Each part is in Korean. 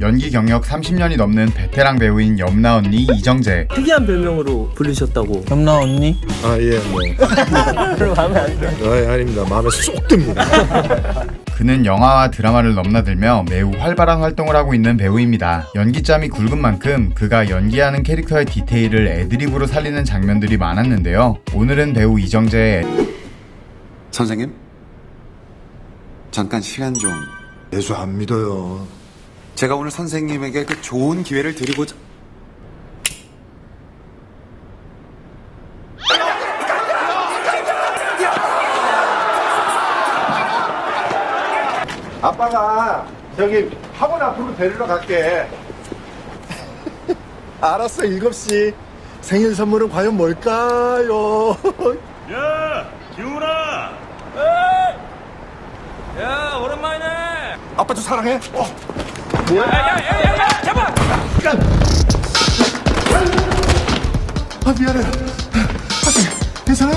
연기 경력 30년이 넘는 베테랑 배우인 염나 언니 이정재. 특이한 별명으로 불리셨다고. 염나 언니? 아, 예, 뭐. 별로 마음에 안 들어. 아, 아닙니다. 마음에 쏙 듭니다. 그는 영화와 드라마를 넘나들며 매우 활발한 활동을 하고 있는 배우입니다. 연기짬이 굵은 만큼 그가 연기하는 캐릭터의 디테일을 애드립으로 살리는 장면들이 많았는데요. 오늘은 배우 이정재의 선생님? 잠깐 시간 좀. 예수 안 믿어요. 제가 오늘 선생님에게 그 좋은 기회를 드리고자. 아빠가 저기 학원 앞으로 데리러 갈게. 알았어, 7시. 생일 선물은 과연 뭘까요? 야, 기훈아! 야, 오랜만이네. 아빠 도 사랑해. 어. 아, 미안해. 학생, 괜찮아?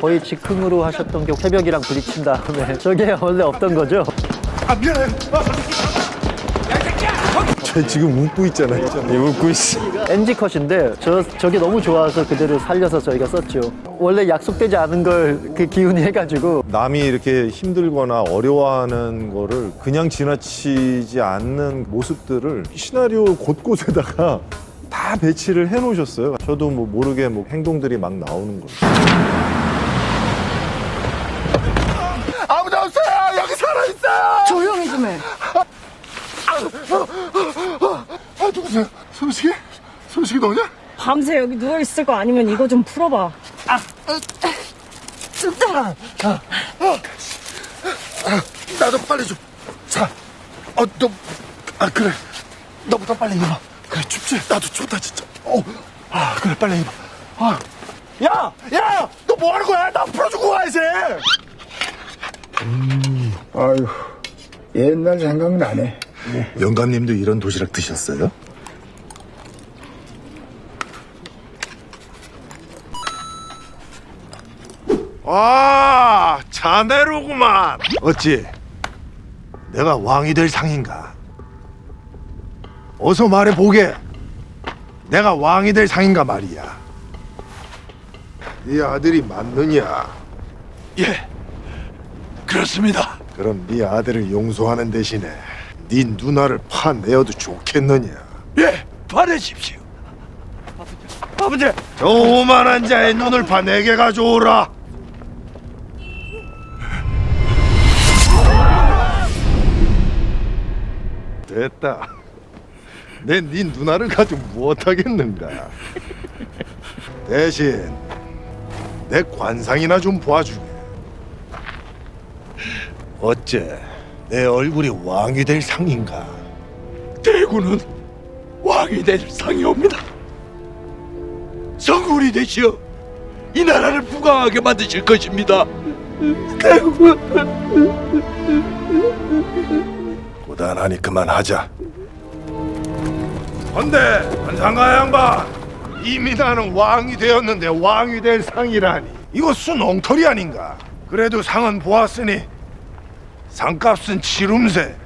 거의 즉흥으로 하셨던 게 새벽이랑 부딪힌 다음에 저게 원래 없던 거죠? 아, 미안해. 쟤 지금 웃고 있잖아요. 웃고 있어. NG 컷인데 저 저게 너무 좋아서 그대로 살려서 저희가 썼죠. 원래 약속되지 않은 걸 그 기운이 해가지고 남이 이렇게 힘들거나 어려워하는 거를 그냥 지나치지 않는 모습들을 시나리오 곳곳에다가 다 배치를 해 놓으셨어요. 저도 뭐 모르게 뭐 행동들이 막 나오는 거예요. 아무도 없어요! 여기 살아 있어요! 조용히 좀 해. 아, 누구세요? 소식이? 소식이 너냐? 밤새 여기 누워 있을 거 아니면 이거 좀 풀어봐. 나도 빨리 좀. 자, 어, 너, 아, 그래. 너부터 빨리 입어. 그래, 춥지? 나도 춥다, 진짜. 어, 아, 그래, 빨리 입어. 아. 야! 야! 너 뭐 하는 거야? 나 풀어주고 가, 이제! 아유, 옛날 생각나네. 영감님도 이런 도시락 드셨어요? 아, 자네로구만. 어찌? 내가 왕이 될 상인가? 어서 말해 보게. 내가 왕이 될 상인가 말이야. 네 아들이 맞느냐? 예, 그렇습니다. 그럼 네 아들을 용서하는 대신에 네 누나를 파내어도 좋겠느냐? 예, 파내십시오. 아버지, 저 오만한 자의 눈을 파 내게 가져오라. 됐다. 내 네 누나를 가지고 무엇하겠는가? 대신 내 관상이나 좀 보아주게. 어째 내 얼굴이 왕이 될 상인가? 대구는 왕이 될 상이옵니다. 성군이 되시어 이 나라를 부강하게 만드실 것입니다. 대구. 고단하니 그만하자. 헌데 한상가 양반 이미 나는 왕이 되었는데 왕이 될 상이라니 이거 순 엉터리 아닌가? 그래도 상은 보았으니 상값은 치룸새.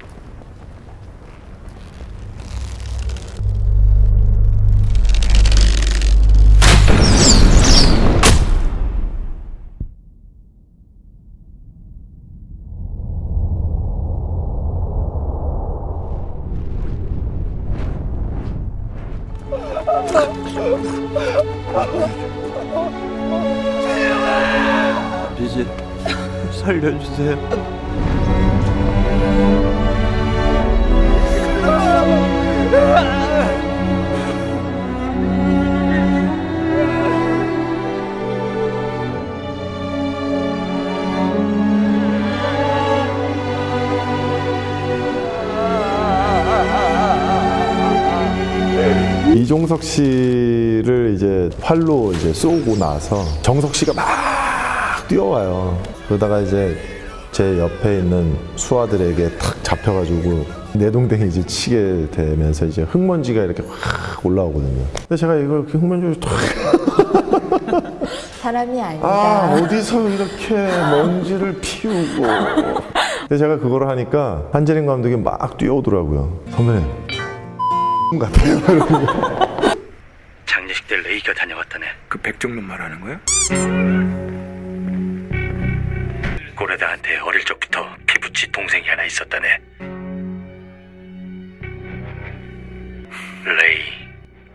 이제 살려주세요. 이종석 씨를 이제 활로 이제 쏘고 나서 정석 씨가 막 뛰어와요. 그러다가 이제 제 옆에 있는 수아들에게 탁 잡혀가지고 내동댕이 이제 치게 되면서 이제 흙먼지가 이렇게 확 올라오거든요. 근데 제가 이걸 그 흙먼지를 탁 사람이 아니다. 아, 어디서 이렇게 먼지를 피우고 근데 제가 그거를 하니까 한재림 감독이 막 뛰어오더라고요. 선배님 같아요. 때 레이가 다녀왔다네. 그 백종놈 말하는 거야? 고래다한테 어릴 적부터 피부치 동생이 하나 있었다네. 레이,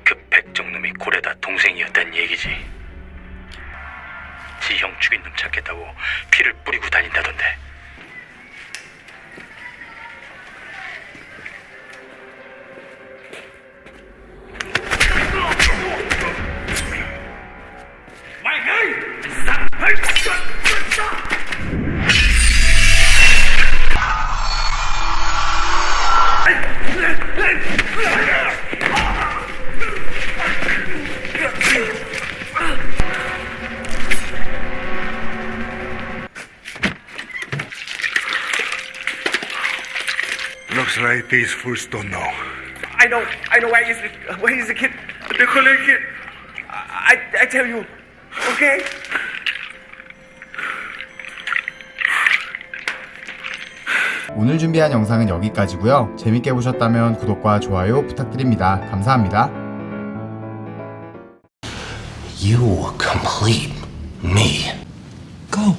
그 백정놈이 고래다 동생이었단 얘기지. 지형 죽인 놈 찾겠다고 피를 뿌리고 다닌다던데. Fools don't know. I know, I know. Where is the, where is the kid? The color kid. I, I tell you. Okay. 오늘 준비한 영상은 여기까지고요. 재밌게 보셨다면 구독과 좋아요 부탁드립니다. 감사합니다. You complete me. Go.